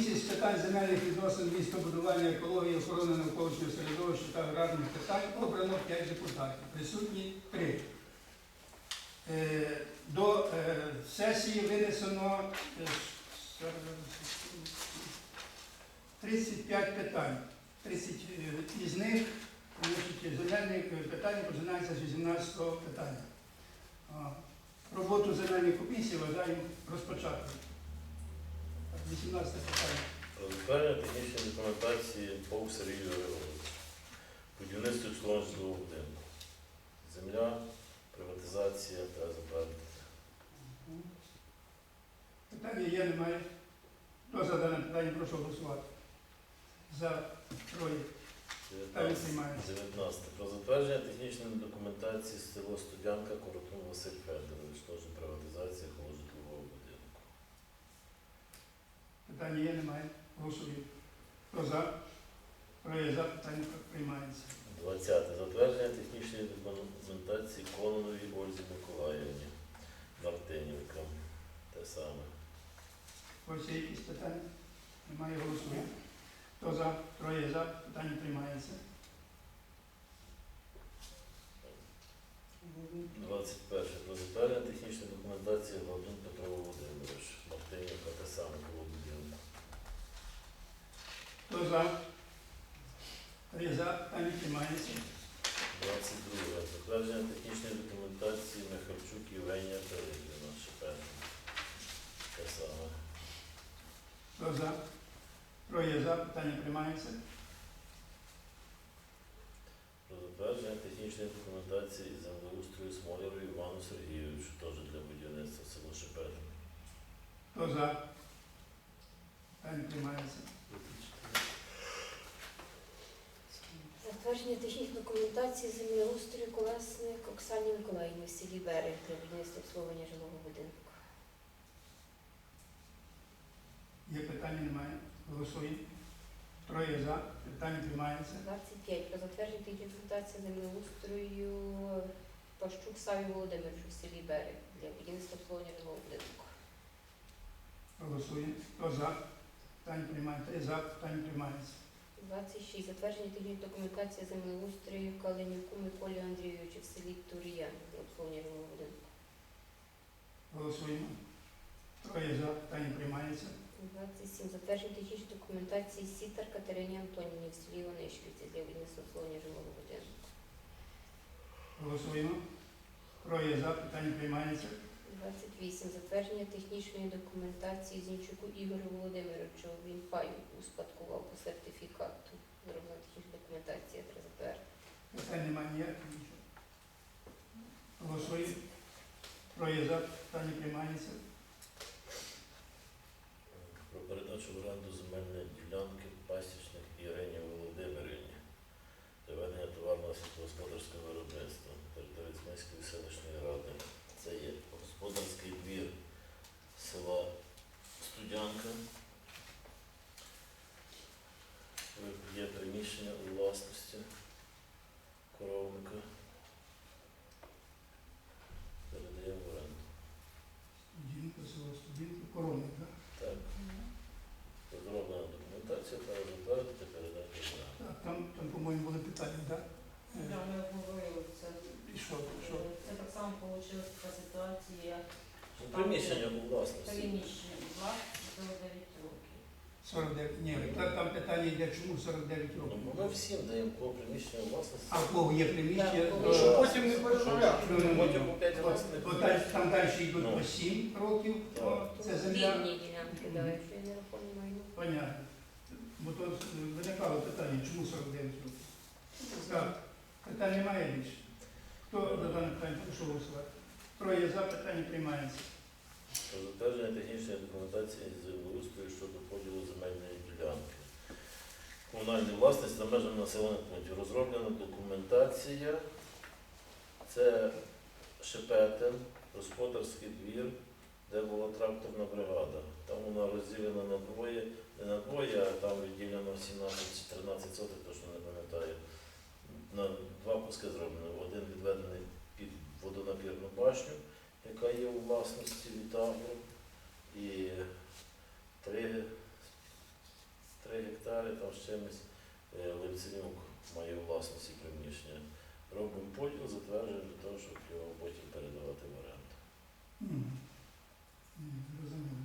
комісії з питань земельних відносин, містобудування, екології, охорони навколишнього середовища та аграрних питань обрано 5 депутатів. Присутні 3. До е, сесії винесено е, 35 питань. 30 із них земельні е, питання починаються з 18 питання. Роботу земельної комісії вважаємо розпочатою. 18 питання. Затвердження технічної документації ПОВ Сергію Григоровичу. Будівництво житлового будинку. Земля, приватизація та затвердити. Питання є, немає. Хто за дане питання, прошу голосувати. За троє. 19. 19. Про затвердження технічної документації село Студянка Коротун Василь Федорович. Теж приватизація житлового будинку. Питання є, немає. Голосуємо. Хто за? Троє за. Питання приймається. 20. Затвердження технічної документації Кононовій Ользі Миколаївні. Мартинівка. Те саме. Ось є якісь питання? Немає. Голосуємо. Хто за? Троє за. Питання приймається. 21. Про затвердження технічної документації Гладун Петро Володимирович. Мартинівка те саме. Хто за? Троє за. Питання приймається. 22. Затвердження технічної документації Михальчук Євгенія Пилипівна. Шепетна. Те саме. Хто за? Троє за. Питання приймається. Про затвердження технічної документації землеустрою Смоляру Івану Сергійовичу, теж для будівництва село Шепетин. Хто за? Питання приймається. Затвердження технічної документації землеустрою колесник Оксані Миколаївні в селі Берег для будівництва обслуговування жилого будинку. Є питання, немає. Голосуємо. Троє за. Питання приймається. 25. Про затвердження технічної документації землеустрою Пащук Саві Володимировичу в селі Берег для будівництва обслуговування жилого будинку. Голосуємо. Хто за? Питання приймається. Три за. Питання приймається. 26. Затвердження технічної документації землеустрою Калинюку Миколі Андрійовичу в селі Тур'ян жилого будинку. Голосуємо. Троє за. Питання приймається. 27. Затвердження технічної документації Сітар Катерині Антонівні в селі Онишківці для будівництва обслуговування жилого будинку. Голосуємо. Троє за. Питання приймається. 28. Затвердження технічної документації Зінчуку Ігорю Володимировичу. Він пай успадкував по сертифікату. Зроблена технічна документація треба затвердити. Питань немає ніяких. нічого. Голосуємо. Троє. Питання приймається. Про передачу в оренду земельної ділянки пасічник Ірині Володимирівні для ведення товарного сільськогосподарського виробництва території Цмельської селищної ради. Це є господарський двір села Студянка. Є приміщення у власності коровника. Передаємо в оренду. Студінка, село Студінка, коровник, так? Так. Розроблена документація, треба затвердити, передати в оренду. Так, там, там, по-моєму, були питання, так? Да, ми обговорили це. Пішов, пішов. Це так само вийшла така ситуація. Ну, Приміщення у власності. Приміщення 9 років. 49. Ні, та- там питання йде, чому 49 Ну, років? ми всім даємо кого приміщення власності. А в кого є приміщення, Так, то- Щоб потім не переробляти. Ну, ну, ну. Потім по 5 От- разів не там далі йдуть Ну. по 7 років, то це земля. Вільні ділянки, да, якщо я не рахую майно. Понятно. Бо то е, виникало питання, чому 49 років? Так, питань немає більше. Хто за дане питання прошу голосувати? Троє за питання приймається. Затвердження технічної документації з землеустрою щодо поділу земельної ділянки. Комунальної власності за межами населених пунктів. Розроблена документація. Це Шепетин, господарський двір, де була тракторна бригада. Там вона розділена на двоє, не на двоє, а там відділено 17 чи 13 сотих, точно не пам'ятаю. На два куски зроблено. Один відведений під водонапірну башню, яка є у власності Вітагру, і три з чимось. Е, має у власності приміщення. Робимо поділ, затверджуємо для того, щоб його потім передавати в оренду. Розуміло.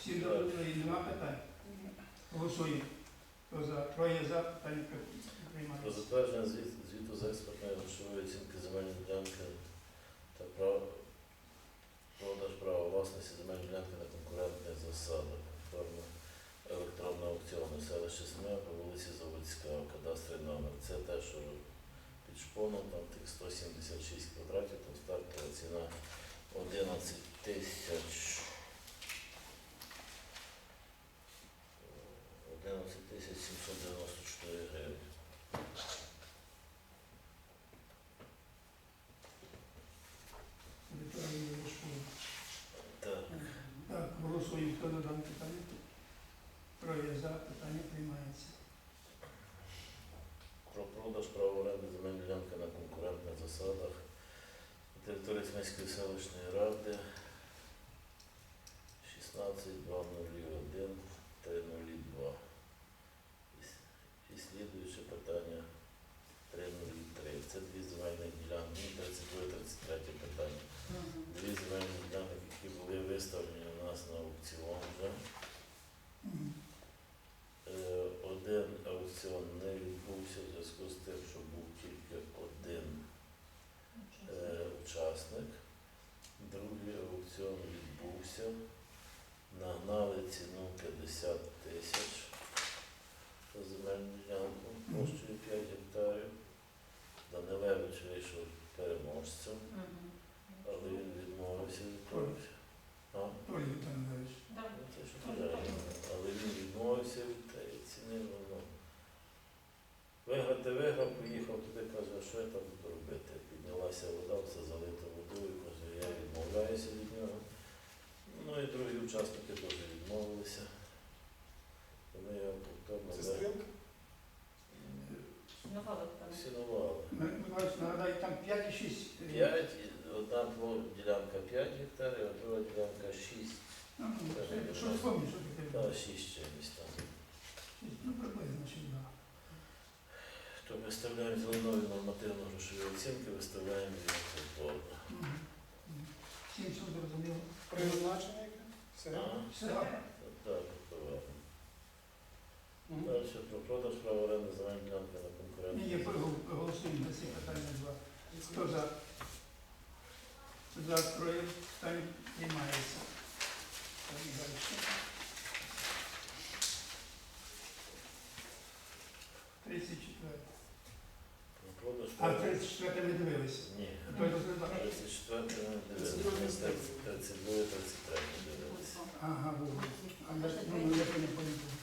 Всі добрі, нема питань? Голосуємо. Троє за, питання при- Про затвердження звіт- звіту з експертної грошової оцінки земельної ділянки та продаж права власності земельної ділянки на конкурентних засадах. Форма електронного аукціону селище Семена по вулиці Заводська, кадастровий номер. Це те, що під шпоном, там тих 176 квадратів, там стартова ціна 11 тисяч. 11 тисяч 794 гривень. Територія Ложкова. Так. Так, голосуємо. Хто за дане питання? Троє за, питання приймається. Про продаж права оренди земельної ділянки на конкурентних засадах на території селищної ради 16 201 302. І с- І слідуюче питання 303. Це дві земельні ділянки, ну, 32-33 питання. Дві земельні ділянки, які були виставлені у нас на аукціон вже. Мгм. Е, Один аукціон не відбувся в зв'язку з тим, що був тільки один е, учасник. Другий аукціон відбувся. Нагнали ціну 50 тисяч за земельну ділянку площею 5 гектарів. Данилевич вийшов переможцем, але він відмовився від того. Ну. Але він відмовився від тієї ціни. ну, ну. Виграти виграв, поїхав туди, каже, що я там буду робити? Піднялася вода, все залито водою, каже, я відмовляюся від нього. Ну і другі учасники теж відмовилися. Вони його повторно ви- Сестринка? Новала там. сінували. Миколаївич, нагадай, там 5 і 6. П'ять, одна пла- ділянка 5 гектарів, а друга ділянка 6. Що ти що таке? Та 6 чимось там. Ну, приблизно, чи да. То виставляємо зеленої нормативно-грошові оцінки, виставляємо їх повторно. Мгм. Мгм. Всім все зрозуміло? Призначення яке? Все. Все. Так, повернемо. Мгм. Далі про продаж права оренди земельної ділянки на Ні, є, голосуємо за ці питання два. Хто за? За троє питань приймається. Так, далі. Тридцять четверте. Про продаж А права... 34 ми дивилися. Ні. Той розглядав. 34 не дивилися. 32 33 не дивилися. Ага, було. А я, ну, я не пам'ятаю.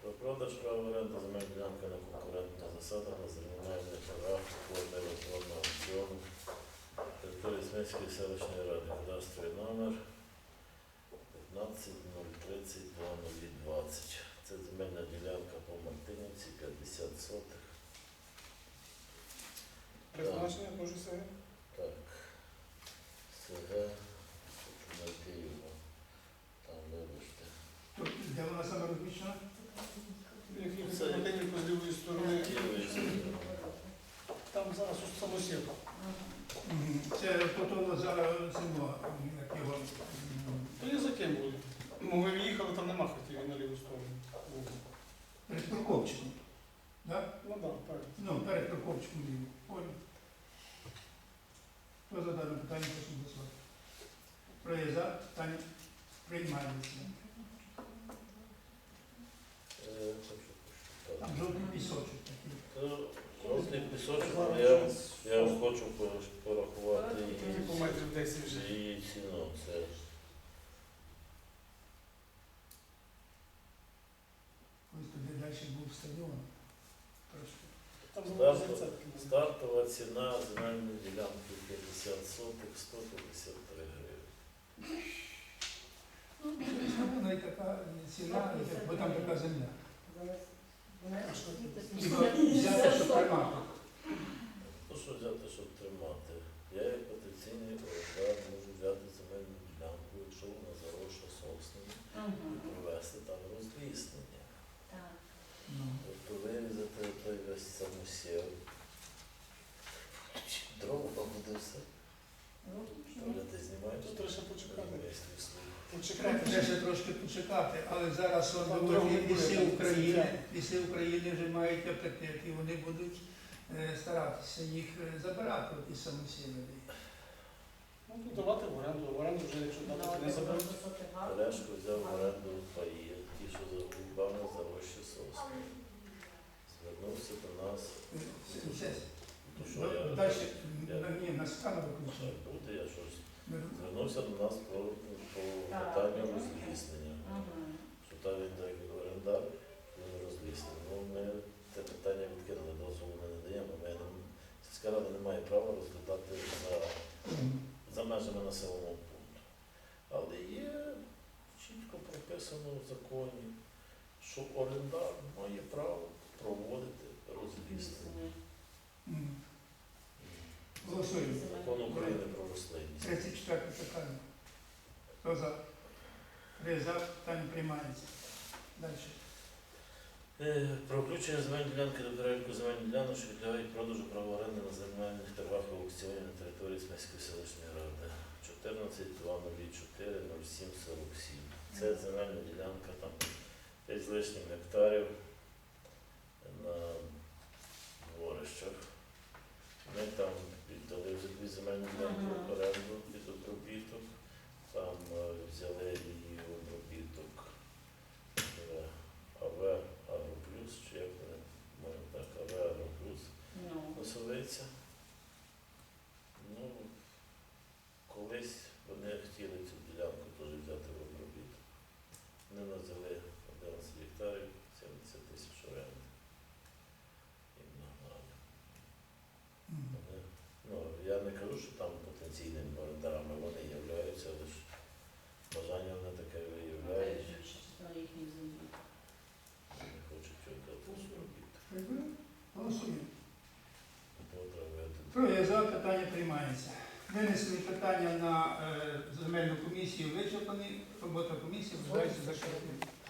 Про продаж права оренди земельної ділянки на конкурентних засадах на земельних правах формі електронного аукціону території Смільської селищної ради. Кадастровий номер 15 030 20. Це земельна ділянка по Мартинівці, 50 сотих. Призначення теж все. Так. СГ, хочу знайти його. Там вибачте. Де вона саме розміщена? Це- на з лівої сторони, там зараз у самосілка. Це тут воно за як його. То я за ким були? Ну, ми їхали, там нема хотів на ліву сторону. Перед Прокопчиком. Да? Ну так, так. Ну, перед Прокопчиком лівий. Понял. Хто за дане питання, прошу голосувати. За, питання. Е, Там жовтий пісочок такий. Жовтий пісочок, але я, я хочу по- порахувати її, метрів 10 вже. її ціну. Це Ось туди далі був стадіон. Трошки. Стартова- стартова ціна земельної ділянки 50 сотих 153 гривень. Ну, Вона і така ціна, бо там така земля. Взяти, щоб тримати. Ну що взяти, щоб тримати? Я як потенційний орендар можу взяти земельну ділянку, якщо вона заросла соснами, і провести там Ну. Вирізати той весь самосів. Дрова побудився. Тут треба почекати. Почекати. Ще трошки почекати, але зараз ліси України, ліси України вже мають апетит і вони будуть е, старатися їх е, забирати, ті самосіли. Ну, давати в оренду, в оренду вже якщо дати не заберуть. Олешку взяв в оренду паї що за губами за вищі соски. Звернувся до нас, то що я Далі, я- ні, на стану виключає. буде, я щось. Звернувся до нас по, по питанню розліснення. Ага. Що та він так як орендар, він розліснення. Ну, ми це питання відкинули, дозволу ми не даємо. Ми не, сільська рада не має права розглядати за, за межами населеного пункту. Але є чітко прописано в законі, що орендар має право проводити розліснення. М. Голосуємо. Закон України про рослинність. 34 питання. Хто за? Три за, питання приймається. Далі. Е, Про включення земельної ділянки до переліку земельних ділянок, що підлягають продажу права оренди на земельних торгах і аукціонів на території Сміської селищної ради. 14 204 07 47. Це земельна ділянка там 5 з лишнім гектарів на дворищах. Ми там віддали вже дві земельні ділянки в оренду під обробіток. Там е, взяли її в обробіток е, АВ Агроплюс, чи як вони можна так, АВ Агроплюс Ну, називається. Ну, колись вони хотіли цю ділянку теж взяти в обробіт. Вони нас взяли 11 гектарів, 70 тисяч оренди. Їм нагнали. М. Вони, ну, я не кажу, що там потенційними орендарами вони являються, але ж бажання вони таке виявляють, не хочуть віддати обробіт. Голосуємо. За, питання приймається. Винесені питання на е, земельну комісію вичерпані. Робота комісії вважається закритою.